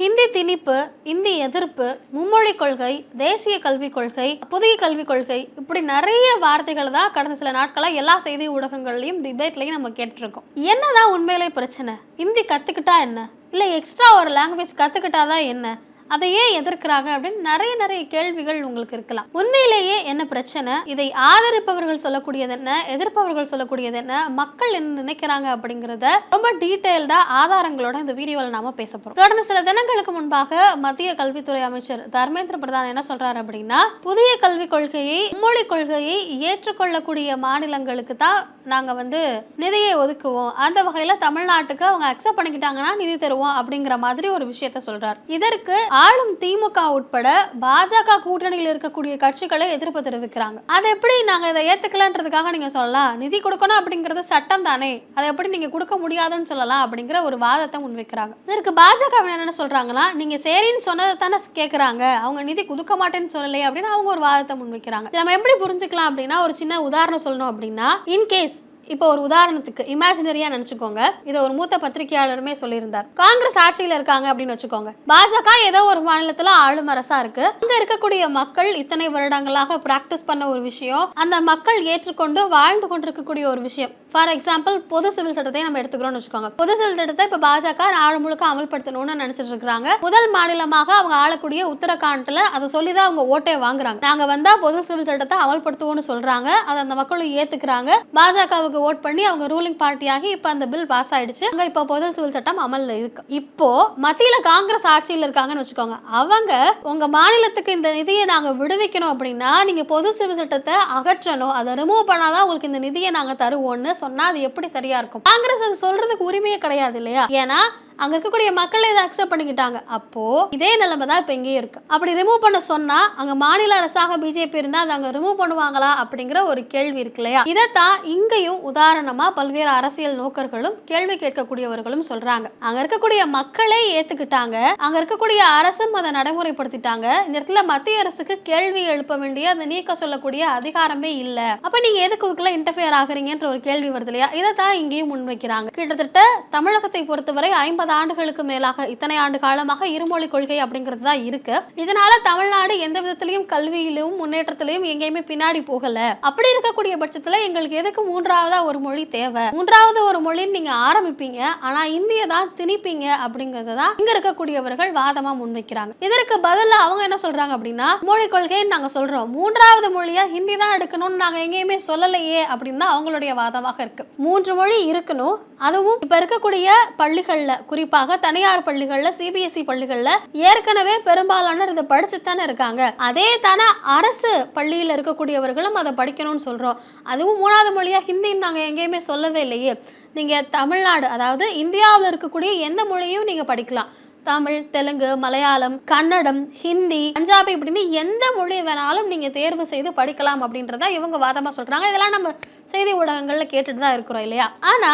ஹிந்தி திணிப்பு இந்தி எதிர்ப்பு மும்மொழி கொள்கை தேசிய கல்விக் கொள்கை புதிய கல்விக் கொள்கை இப்படி நிறைய வார்த்தைகள் தான் கடந்த சில நாட்களாக எல்லா செய்தி ஊடகங்கள்லையும் டிபேட்லையும் நம்ம கேட்டிருக்கோம். என்னதான் உண்மையிலே பிரச்சனை? ஹிந்தி கத்துக்கிட்டா என்ன? இல்லை எக்ஸ்ட்ரா ஒரு லாங்குவேஜ் கத்துக்கிட்டாதான் என்ன? அதை ஏன் எதிர்க்கிறாங்க அப்படின்னு நிறைய நிறைய கேள்விகள் உங்களுக்கு இருக்கலாம். உண்மையிலேயே என்ன பிரச்சனை? இதை ஆதரிப்பவர்கள் சொல்லக்கூடியது என்ன? எதிர்ப்பவர்கள் சொல்லக்கூடியது என்ன? மக்கள் என்ன நினைக்கிறாங்க அப்படிங்கறத ரொம்ப டீட்டெயில்டா ஆதாரங்களோட இந்த வீடியோவில் நாம பேச போறோம். கடந்த சில தினங்களுக்கு முன்பாக மத்திய கல்வித்துறை அமைச்சர் தர்மேந்திர பிரதான் என்ன சொல்றாரு அப்படின்னா புதிய கல்விக் கொள்கையை மும்மொழி கொள்கையை ஏற்றுக்கொள்ளக்கூடிய மாநிலங்களுக்கு தான் நாங்க வந்து நிதியை ஒதுக்குவோம். அந்த வகையில தமிழ்நாட்டுக்கு அவங்க அக்செப்ட் பண்ணிக்கிட்டாங்கன்னா நிதி தருவோம் அப்படிங்கிற மாதிரி ஒரு விஷயத்த சொல்றார். இதற்கு ஆளும் திமுக உட்பட பாஜக கூட்டணியில் இருக்கக்கூடிய கட்சிகளை எதிர்ப்பு தெரிவிக்கிறாங்க. அதை எப்படி நாங்க இதை ஏத்துக்கலன்றதுக்காக நீங்க சொல்லலாம். நிதி கொடுக்கணும் அப்படிங்கிறது சட்டம் தானே. அதை எப்படி நீங்க கொடுக்க முடியாதுன்னு சொல்லலாம் அப்படிங்கிற ஒரு வாதத்தை முன்வைக்கிறாங்க. இதற்கு பாஜக என்ன சொல்கிறாங்கன்னா நீங்க சரின்னு சொன்னதை தானே கேக்குறாங்க. அவங்க நிதி கொடுக்க மாட்டேன்னு சொல்லலை அப்படின்னு அவங்க ஒரு வாதத்தை முன்வைக்கிறாங்க. நம்ம எப்படி புரிஞ்சுக்கலாம் அப்படின்னா ஒரு சின்ன உதாரணம் சொல்லணும் அப்படின்னா இன்கேஸ் இப்போ ஒரு உதாரணத்துக்கு இமேஜினரியா நினைச்சுக்கோங்க. இதை ஒரு மூத்த பத்திரிகையாளருமே சொல்லியிருந்தார். காங்கிரஸ் ஆட்சியில் இருக்காங்க அப்படின்னு வச்சுக்கோங்க. பாஜக ஏதோ ஒரு மாநிலத்துல ஆளும் அரசா இருக்கு. அங்க இருக்கக்கூடிய மக்கள் இத்தனை வருடங்களாக பிராக்டிஸ் பண்ண ஒரு விஷயம். அந்த மக்கள் ஏற்றுக்கொண்டு வாழ்ந்து கொண்டிருக்கக்கூடிய ஒரு விஷயம். ஃபார் எக்ஸாம்பிள் பொது சிவில் சட்டத்தை நம்ம எடுத்துக்கிறோம்னு வச்சுக்கோங்க. பொது சிவில் சட்டத்தை இப்ப பாஜக நாடு முழுக்க அமல்படுத்தணும்னு நினைச்சிட்டு இருக்காங்க முதல் மாநிலமாக அவங்க ஆளக்கூடிய உத்தரகாண்ட்ல அதை சொல்லி தான் அவங்க ஓட்டே வாங்குறாங்க. நாங்க வந்தா பொது சிவில் சட்டத்தை அமல்படுத்துவோம்னு சொல்றாங்க. அதை அந்த மக்களும் ஏத்துக்கிறாங்க. பாஜகவுக்கு ஓட் பண்ணி அவங்க ரூலிங் பார்ட்டியாகி இப்போ அந்த பில் பாஸ் ஆயிடுச்சு. அங்க இப்போ பொது சிவில் சட்டம் அமல்ல இருக்கு. இப்போ மத்தியில காங்கிரஸ் ஆட்சியில் இருக்காங்கன்னு வச்சுக்கோங்க. அவங்க உங்க மாநிலத்துக்கு இந்த நிதியை நாங்க விடுவிக்கணும் அப்படின்னா நீங்க பொது சிவில் சட்டத்தை அகற்றணும். அதை ரிமூவ் பண்ணாதான் உங்களுக்கு இந்த நிதியை நாங்க தருவோம்னு சொன்னா அது எப்படி சரியா இருக்கும்? காங்கிரஸ் அது சொல்றதுக்கு உரிமையே கிடையாது இல்லையா? ஏன்னா அங்க இருக்கக்கூடிய மக்கள் இதை அக்செப்ட் பண்ணிக்கிட்டாங்க. அப்போ இதே நிலைமை தான் இப்ப இங்கேயும் இருக்கு. அப்படி ரிமூவ் பண்ண சொன்னா அங்க மாநில அரசாக பிஜேபி இருந்தா அதை அங்க ரிமூவ் பண்ணுவாங்களா அப்படிங்கிற ஒரு கேள்வி இருக்கு இல்லையா? இதைத்தான் இங்கேயும் உதாரணமா பல்வேறு அரசியல் நோக்கர்களும் கேள்வி கேட்கக்கூடியவர்களும் சொல்றாங்க. அங்க இருக்கக்கூடிய மக்களே ஏத்துக்கிட்டாங்க. அங்க இருக்கக்கூடிய அரசும் அதை நடைமுறைப்படுத்திட்டாங்க. இந்த இடத்துல மத்திய அரசுக்கு கேள்வி எழுப்ப வேண்டிய அதை நீக்க சொல்லக்கூடிய அதிகாரமே இல்ல. அப்ப நீங்க எதுக்கு இதுக்குள்ள இன்டர்ஃபியர் ஆகுறீங்கன்ற ஒரு கேள்வி வருது இல்லையா? இதைத்தான் இங்கேயும் முன்வைக்கிறாங்க. கிட்டத்தட்ட தமிழகத்தை பொறுத்தவரை ஐம்பது ஆண்டுகளுக்கு மேலாக இத்தனை ஆண்டு காலமாக இருமொழி கொள்கை அப்படிங்கிறது தான் இருக்கு. இதனால தமிழ்நாடு எந்த விதத்திலையும் கல்வியிலும் முன்னேற்றத்திலையும் எங்கேயுமே பின்னாடி போகல. அப்படி இருக்கக்கூடிய பட்சத்துல எங்களுக்கு எதுக்கு மூன்றாவதா ஒரு மொழி தேவை? மூன்றாவது ஒரு மொழின்னு நீங்க ஆரம்பிப்பீங்க ஆனா இந்திய தான் திணிப்பீங்க அப்படிங்கறத தான் இங்க இருக்கக்கூடியவர்கள் வாதமா முன்வைக்கிறாங்க. இதற்கு பதில அவங்க என்ன சொல்றாங்க அப்படின்னா மொழி கொள்கைன்னு நாங்க சொல்றோம். மூன்றாவது மொழியா ஹிந்தி தான் எடுக்கணும்னு நாங்க எங்கேயுமே சொல்லலையே அப்படின்னு தான் அவங்களுடைய வாதமாக இருக்கு. மூன்று மொழி இருக்கணும். அதுவும் இப்ப இருக்கக்கூடிய பள்ளிகள்ல குறிப்பாக தனியார் பள்ளிகள்ல சிபிஎஸ்இ பள்ளிகள்ல ஏற்கனவே பெரும்பாலானோர் இதை படிச்சுத்தானே இருக்காங்க. அதே தானே அரசு பள்ளியில் இருக்கக்கூடியவர்களும் அதை படிக்கணும்னு சொல்றோம். அதுவும் மூணாவது மொழியா ஹிந்தின்னு நாங்கள் எங்கேயுமே சொல்லவே இல்லையே. நீங்க தமிழ்நாடு அதாவது இந்தியாவில் இருக்கக்கூடிய எந்த மொழியும் நீங்க படிக்கலாம். தமிழ் தெலுங்கு மலையாளம் கன்னடம் ஹிந்தி பஞ்சாபி இப்படின்னு எந்த மொழி வேணாலும் நீங்க தேர்வு செய்து படிக்கலாம் அப்படின்றத இவங்க வாதமா சொல்றாங்க. இதெல்லாம் நம்ம செய்தி ஊடகங்கள்ல கேட்டுட்டு தான் இருக்கிறோம் இல்லையா? ஆனா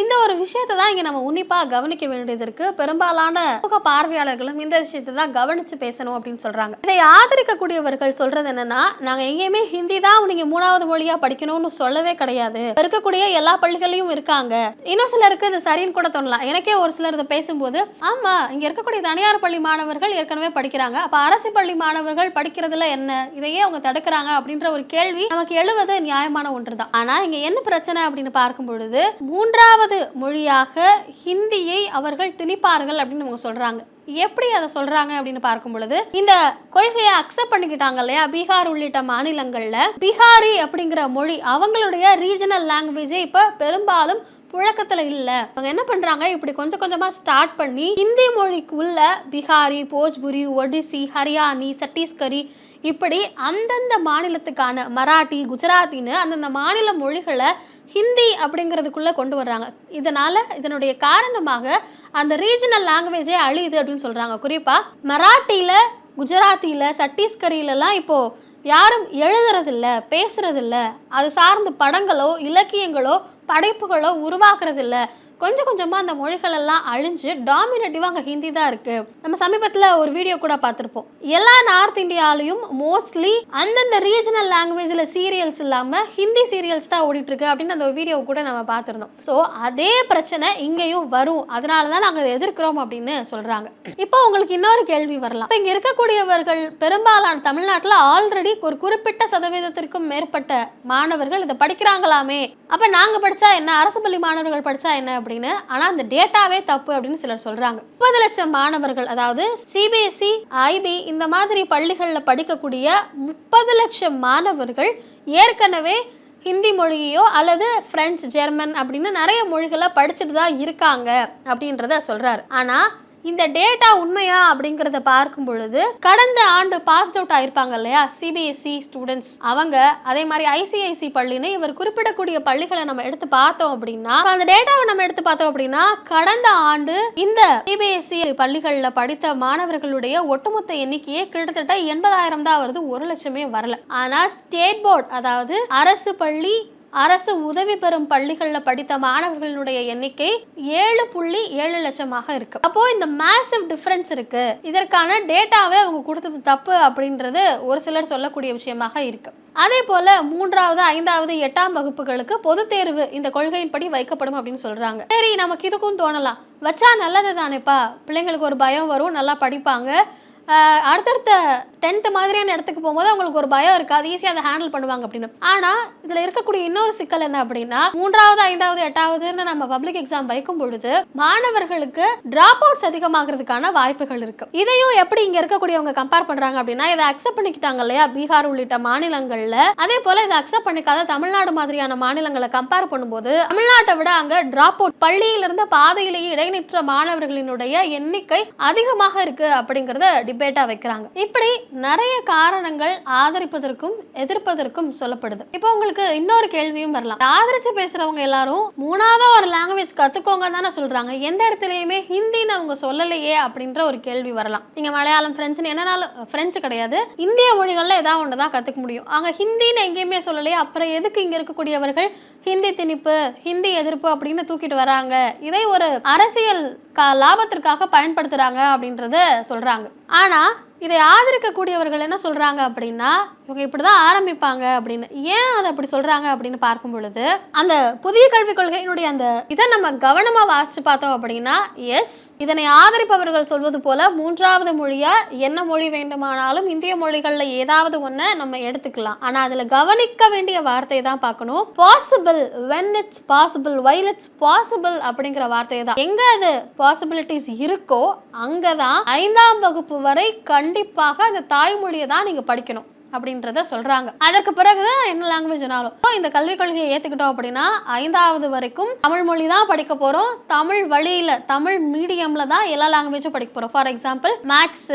இந்த ஒரு விஷயத்தை தான் இங்க நம்ம உன்னிப்பா கவனிக்க வேண்டியது இருக்கு. பெரும்பாலான சமூக பார்வையாளர்களும் இந்த விஷயத்தை தான் கவனிச்சு பேசணும் அப்படின்னு சொல்றாங்க. இதை ஆதரிக்கக்கூடியவர்கள் சொல்றது என்னன்னா நாங்க எங்கேயுமே ஹிந்தி தான் நீங்க மூணாவது மொழியா படிக்கணும்னு சொல்லவே கிடையாது. இருக்கக்கூடிய எல்லா பள்ளிகளையும் இருக்காங்க. இன்னும் சிலருக்கு இது சரின்னு கூட தோணலாம். எனக்கே ஒரு சிலர் இதை பேசும்போது ஆமா இங்க இருக்கக்கூடிய தனியார் பள்ளி மாணவர்கள் ஏற்கனவே படிக்கிறாங்க. அப்ப அரசு பள்ளி மாணவர்கள் படிக்கிறதுல என்ன? இதையே அவங்க தடுக்கிறாங்க அப்படின்ற ஒரு கேள்வி நமக்கு எழுவது நியாயமான ஒன்று தான் ஆனா இங்க என்ன பிரச்சனை அப்படின்னு பார்க்கும் பொழுது மூன்றாவது மொழியாக ஹிந்தியை அவர்கள் திணிப்பார்கள் அப்படின்னு அவங்க சொல்றாங்க. எப்படி அதை சொல்றாங்க அப்படின்னு பார்க்கும் பொழுது இந்த கொள்கையை அக்செப்ட் பண்ணிக்கிட்டாங்க இல்லையா? பீகார் உள்ளிட்ட மாநிலங்கள்ல பீகாரி அப்படிங்கிற மொழி அவங்களுடைய ரீஜனல் லாங்குவேஜே இப்ப பெரும்பாலும் புழக்கத்துல இல்ல. அவங்க என்ன பண்றாங்க? இப்படி கொஞ்சம் கொஞ்சமா ஸ்டார்ட் பண்ணி ஹிந்தி மொழிக்குள்ள பீகாரி போஜ்புரி ஒடிசி ஹரியானி சத்தீஸ்கரி இப்படி அந்தந்த மாநிலத்துக்கான மராட்டி குஜராத்தின்னு அந்தந்த மாநில மொழிகளை ஹிந்தி அப்படிங்கிறதுக்குள்ளே கொண்டு வர்றாங்க. இதனால் இதனுடைய காரணமாக அந்த ரீஜனல் லாங்குவேஜே அழியுது அப்படின்னு சொல்கிறாங்க குறிப்பாக மராட்டியில் குஜராத்தியில் சட்டீஸ்கரியிலலாம் இப்போ யாரும் எழுதுறதில்ல பேசுறதில்ல. அது சார்ந்த படங்களோ இலக்கியங்களோ படைப்புகளோ உருவாக்குறதில்ல. கொஞ்சம் கொஞ்சமாக அந்த மொழிகள் எல்லாம் அழிஞ்சு டாமினேட்டிவாக அங்கே ஹிந்தி தான் இருக்கு. நம்ம சமீபத்தில் ஒரு வீடியோ கூட பார்த்துருப்போம். எல்லா நார்த் இந்தியாலையும் மோஸ்ட்லி அந்தந்த ரீஜனல் லாங்குவேஜில் சீரியல்ஸ் இல்லாமல் ஹிந்தி சீரியல்ஸ் தான் ஓடிட்டு இருக்கு அப்படின்னு அந்த வீடியோ கூட நம்ம பார்த்துருந்தோம். ஸோ அதே பிரச்சனை இங்கேயும் வரும். அதனால தான் நாங்கள் எதிர்க்கிறோம் அப்படின்னு சொல்கிறாங்க இப்போ உங்களுக்கு இன்னொரு கேள்வி வரலாம். இப்போ இங்கே இருக்கக்கூடியவர்கள் பெரும்பாலான தமிழ்நாட்டில் ஆல்ரெடி ஒரு குறிப்பிட்ட சதவீதத்திற்கும் மேற்பட்ட மாணவர்கள் இதை படிக்கிறாங்களாமே. அப்போ நாங்கள் படித்தா என்ன? அரசு பள்ளி மாணவர்கள் படித்தா என்ன? அப்படின்னு. ஆனா அந்த டேட்டாவே தப்பு அப்படின்னு சிலர் சொல்றாங்க. முப்பது லட்சம் மாணவர்கள் அதாவது சிபிஎஸ்இ ஐபி இந்த மாதிரி பள்ளிகளில் படிக்கக்கூடிய முப்பது லட்சம் மாணவர்கள் ஏற்கனவே ஹிந்தி மொழியோ அல்லது பிரெஞ்சு ஜெர்மன் அப்படின்னு நிறைய மொழிகளை படிச்சுட்டு தான் இருக்காங்க அப்படின்றத சொல்றாரு. ஆனா இந்த டேட்டா உண்மையா அப்படிங்கறத பார்க்கும் பொழுது கடந்த ஆண்டு பாஸ் அவுட் ஆயிருப்பாங்க இல்லையா? சிபிஎஸ்இ ஸ்டூடெண்ட்ஸ் அவங்க அதே மாதிரி ஐசிஐசி பள்ளின்னு இவர் குறிப்பிடக்கூடிய பள்ளிகளை நம்ம எடுத்து பார்த்தோம் அப்படின்னா அந்த டேட்டாவை நம்ம எடுத்து பார்த்தோம் அப்படின்னா கடந்த ஆண்டு இந்த சிபிஎஸ்இ பள்ளிகள்ல படித்த மாணவர்களுடைய ஒட்டுமொத்த எண்ணிக்கையே கிட்டத்தட்ட எண்பதாயிரம் தான் வருது ஒரு லட்சமே வரல. ஆனா ஸ்டேட் போர்டு அதாவது அரசு பள்ளி அரசு உதவி பெறும் பள்ளிகளில் படித்த மாணவர்களுடைய எண்ணிக்கை ஏழு புள்ளி ஏழு லட்சமாக இருக்கு. அப்போ இந்த மேசிவ் டிஃபரன்ஸ் இருக்கு. இதற்கான டேட்டாவே அவங்க கொடுத்தது தப்பு அப்படின்றது ஒரு சிலர் சொல்லக்கூடிய விஷயமாக இருக்கு. அதே போல மூன்றாவது ஐந்தாவது எட்டாம் வகுப்புகளுக்கு பொது தேர்வு இந்த கொள்கையின்படி வைக்கப்படும் அப்படின்னு சொல்றாங்க. சரி நமக்கு இதுக்கும் தோணலாம். வச்சா நல்லது தானேப்பா பிள்ளைங்களுக்கு ஒரு பயம் வரும் நல்லா படிப்பாங்க. அடுத்தடுத்த டென்த்து மாதிரியான இடத்துக்கு போகும்போது அவங்களுக்கு ஒரு பயம் இருக்காது ஈஸியாக அதை ஹேண்டில் பண்ணுவாங்க அப்படின்னு. ஆனால் இதில் இருக்கக்கூடிய இன்னொரு சிக்கல் என்ன அப்படின்னா மூன்றாவது ஐந்தாவது எட்டாவதுன்னு நம்ம பப்ளிக் எக்ஸாம் வைக்கும் பொழுது மாணவர்களுக்கு ட்ராப் அவுட்ஸ் அதிகமாகிறதுக்கான வாய்ப்புகள் இருக்கு. இதையும் எப்படி இங்கே இருக்கக்கூடியவங்க கம்பேர் பண்ணுறாங்க அப்படின்னா இதை அக்செப்ட் பண்ணிக்கிட்டாங்க இல்லையா? பீகார் உள்ளிட்ட மாநிலங்களில். அதே போல் இதை அக்செப்ட் பண்ணிக்காத தமிழ்நாடு மாதிரியான மாநிலங்களை கம்பேர் பண்ணும்போது தமிழ்நாட்டை விட அங்கே ட்ராப் அவுட் பள்ளியிலிருந்து பாதையிலேயே இடைநிற்ற மாணவர்களினுடைய எண்ணிக்கை அதிகமாக இருக்கு அப்படிங்கறத டிபேட்டா வைக்கிறாங்க. இப்படி நிறைய காரணங்கள் ஆதரிப்பதற்கும் எதிர்ப்பதற்கும் சொல்லப்படுது. இப்போ உங்களுக்கு இன்னொரு கேள்வியும் வரலாம். ஆதரிச்சு பேசுறவங்க எல்லாரும் மூணாவது ஒரு லாங்குவேஜ் கத்துக்கோங்க தானே சொல்றாங்க. எந்த இடத்துலயுமே ஹிந்தின்னு அவங்க சொல்லலையே அப்படின்ற ஒரு கேள்வி வரலாம். நீங்க மலையாளம் பிரெஞ்சுன்னு என்னனாலும் பிரெஞ்சு கிடையாது. இந்திய மொழிகள்ல ஏதாவது ஒன்று தான் கத்துக்க முடியும். அங்க ஹிந்தின்னு எங்கேயுமே சொல்லலையே அப்புறம் எதுக்கு இங்க இருக்கக்கூடியவர்கள் ஹிந்தி திணிப்பு ஹிந்தி எதிர்ப்பு அப்படின்னு தூக்கிட்டு வராங்க? இதை ஒரு அரசியல் கா லாபத்திற்காக பயன்படுத்துறாங்க அப்படின்றத சொல்றாங்க. ஆனால் இதை ஆதரிக்கக்கூடியவர்கள் என்ன சொல்கிறாங்க அப்படின்னா இவங்க இப்படிதான் ஆரம்பிப்பாங்க அப்படின்னு. ஏன் அதை அப்படி சொல்றாங்க அப்படின்னு பார்க்கும் பொழுது அந்த புதிய கல்விக் கொள்கையினுடைய அந்த இதை நம்ம கவனமா வாசிச்சு பார்த்தோம் அப்படின்னா எஸ் இதனை ஆதரிப்பவர்கள் சொல்வது போல மூன்றாவது மொழியா என்ன மொழி வேண்டுமானாலும் இந்திய மொழிகள்ல ஏதாவது ஒன்று நம்ம எடுத்துக்கலாம். ஆனா அதுல கவனிக்க வேண்டிய வார்த்தையை தான் பார்க்கணும். Possible when it's possible while it's possible அப்படிங்கிற வார்த்தையை தான். எங்க அது பாசிபிலிட்டிஸ் இருக்கோ அங்கதான் ஐந்தாம் வகுப்பு வரை கண்டிப்பாக அந்த தாய்மொழியை தான் நீங்க படிக்கணும். அப்படின்றத சொல்றாங்க. அதற்கு பிறகுதான் என்ன லாங்குவேஜ்னாலும் So, இந்த கல்விக் கொள்கையை ஏத்துக்கிட்டோம் அப்படின்னா ஐந்தாவது வரைக்கும் தமிழ் மொழி தான் படிக்க போறோம். தமிழ் வழியில தமிழ் மீடியம்ல தான் எல்லா லாங்குவேஜும் படிக்க போறோம். For example maths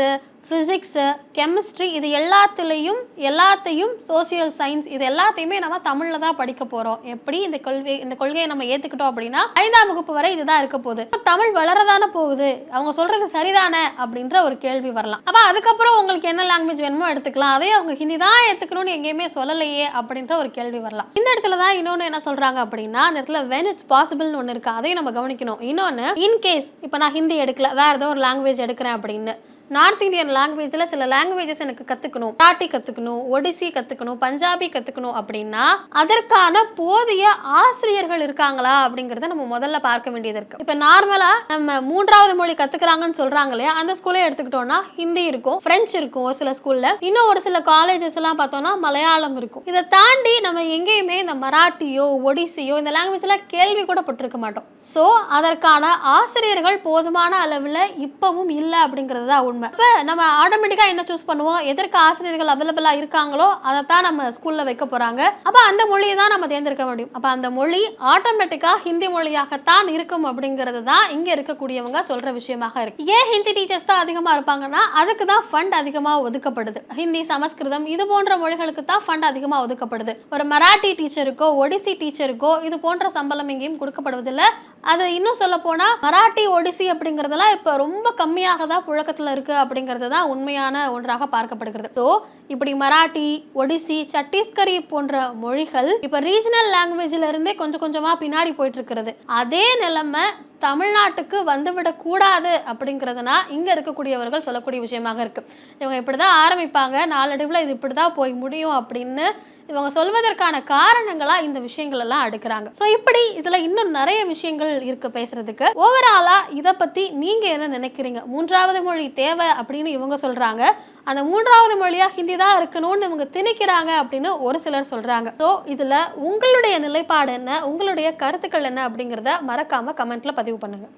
physics chemistry இது எல்லாத்துலேயும் எல்லாத்தையும் சோசியல் சயின்ஸ் இது எல்லாத்தையுமே நம்ம தமிழில் தான் படிக்க போகிறோம் எப்படி இந்த கொள்கை இந்த கொள்கையை நம்ம ஏற்றுக்கிட்டோம் அப்படின்னா ஐந்தாம் வகுப்பு வரை இதுதான் இருக்க போகுது. தமிழ் வளரதானே போகுது? அவங்க சொல்கிறது சரிதானே? அப்படின்ற ஒரு கேள்வி வரலாம். அப்போ அதுக்கப்புறம் உங்களுக்கு என்ன லாங்குவேஜ் வேணுமோ எடுத்துக்கலாம். அதே அவங்க ஹிந்தி தான் ஏற்றுக்கணும்னு எங்கேயுமே சொல்லலையே அப்படின்ற ஒரு கேள்வி வரலாம். இந்த இடத்துல தான் இன்னொன்று என்ன சொல்கிறாங்க அப்படின்னா அந்த இடத்துல வென் இட்ஸ் பாசிபிள்னு ஒன்று இருக்குது அதையும் நம்ம கவனிக்கணும். இன்னொன்று இன்கேஸ் இப்போ நான் ஹிந்தி எடுக்கல வேறு ஏதோ ஒரு லாங்குவேஜ் எடுக்கிறேன் அப்படின்னு. நார்த் இந்தியன் லாங்குவேஜில் சில லாங்குவேஜஸ் எனக்கு கற்றுக்கணும் மராட்டி கற்றுக்கணும் ஒடிசி கற்றுக்கணும் பஞ்சாபி கற்றுக்கணும் அப்படின்னா அதற்கான போதிய ஆசிரியர்கள் இருக்காங்களா அப்படிங்கிறத நம்ம முதல்ல பார்க்க வேண்டியது இருக்கு. இப்போ நார்மலாக நம்ம மூன்றாவது மொழி கற்றுக்குறாங்கன்னு சொல்கிறாங்க இல்லையா? அந்த ஸ்கூலே எடுத்துக்கிட்டோம்னா ஹிந்தி இருக்கும் ஃப்ரெஞ்ச் இருக்கும் ஒரு சில ஸ்கூலில் இன்னும் ஒரு சில காலேஜஸ் எல்லாம் பார்த்தோம்னா மலையாளம் இருக்கும். இதை தாண்டி நம்ம எங்கேயுமே இந்த மராட்டியோ ஒடிசியோ இந்த லாங்குவேஜ்லாம் கேள்வி கூட பட்டிருக்க மாட்டோம். ஸோ அதற்கான ஆசிரியர்கள் போதுமான அளவில் இப்பவும் இல்லை அப்படிங்கிறது தான் உண்மை. அப்போ நம்ம ஆட்டோமேட்டிக்காக என்ன சூஸ் பண்ணுவோம்? எதற்கு ஆசிரியர்கள் அவைலபிளாக இருக்காங்களோ அதை தான் நம்ம ஸ்கூலில் வைக்க போகிறாங்க அப்போ அந்த மொழியை தான் நம்ம தேர்ந்தெடுக்க முடியும். அப்போ அந்த மொழி ஆட்டோமேட்டிக்காக ஹிந்தி மொழியாகத்தான் இருக்கும் அப்படிங்கிறது தான் இங்கே இருக்கக்கூடியவங்க சொல்கிற விஷயமாக இருக்கு. ஏன் ஹிந்தி டீச்சர்ஸ் தான் அதிகமாக இருப்பாங்கன்னா அதுக்கு தான் ஃபண்ட் அதிகமாக ஒதுக்கப்படுது. ஹிந்தி சமஸ்கிருதம் இது போன்ற மொழிகளுக்கு தான் ஃபண்ட் அதிகமாக ஒதுக்கப்படுது. ஒரு மராட்டி டீச்சருக்கோ ஒடிசி டீச்சருக்கோ இது போன்ற சம்பளம் எங்கேயும் கொடுக்கப்படுவதில்லை. அது இன்னும் சொல்ல போனா மராட்டி ஒடிசி அப்படிங்கறதெல்லாம் இப்ப ரொம்ப கம்மியாக தான் புழக்கத்துல இருக்கு. அப்படிங்கிறது தான் உண்மையான ஒன்றாக பார்க்கப்படுகிறது. ஸோ இப்படி மராட்டி ஒடிசி சத்தீஸ்கரி போன்ற மொழிகள் இப்போ ரீஜனல் லாங்குவேஜ்ல இருந்தே கொஞ்சம் கொஞ்சமா பின்னாடி போயிட்டு இருக்கிறது அதே நிலைமை தமிழ்நாட்டுக்கு வந்துவிடக்கூடாது அப்படிங்கிறதுனா இங்க இருக்கக்கூடியவர்கள் சொல்லக்கூடிய விஷயமாக இருக்கு. இவங்க இப்படிதான் ஆரம்பிப்பாங்க நாளடைவில் இது இப்படிதான் போய் முடியும் அப்படின்னு இவங்க சொல்வதற்கான காரணங்களா இந்த விஷயங்கள் எல்லாம் அடுக்கிறாங்க. ஸோ இப்படி இதுல இன்னும் நிறைய விஷயங்கள் இருக்கு பேசுறதுக்கு. ஓவராலா இதை பத்தி நீங்க என்ன நினைக்கிறீங்க? மூன்றாவது மொழி தேவை அப்படின்னு இவங்க சொல்றாங்க. அந்த மூன்றாவது மொழியா ஹிந்தி தான் இருக்கணும்னு இவங்க திணிக்கிறாங்க அப்படின்னு ஒரு சிலர் சொல்றாங்க. ஸோ இதுல உங்களுடைய நிலைப்பாடு என்ன? உங்களுடைய கருத்துக்கள் என்ன அப்படிங்கிறத மறக்காம கமெண்ட்ல பதிவு பண்ணுங்க.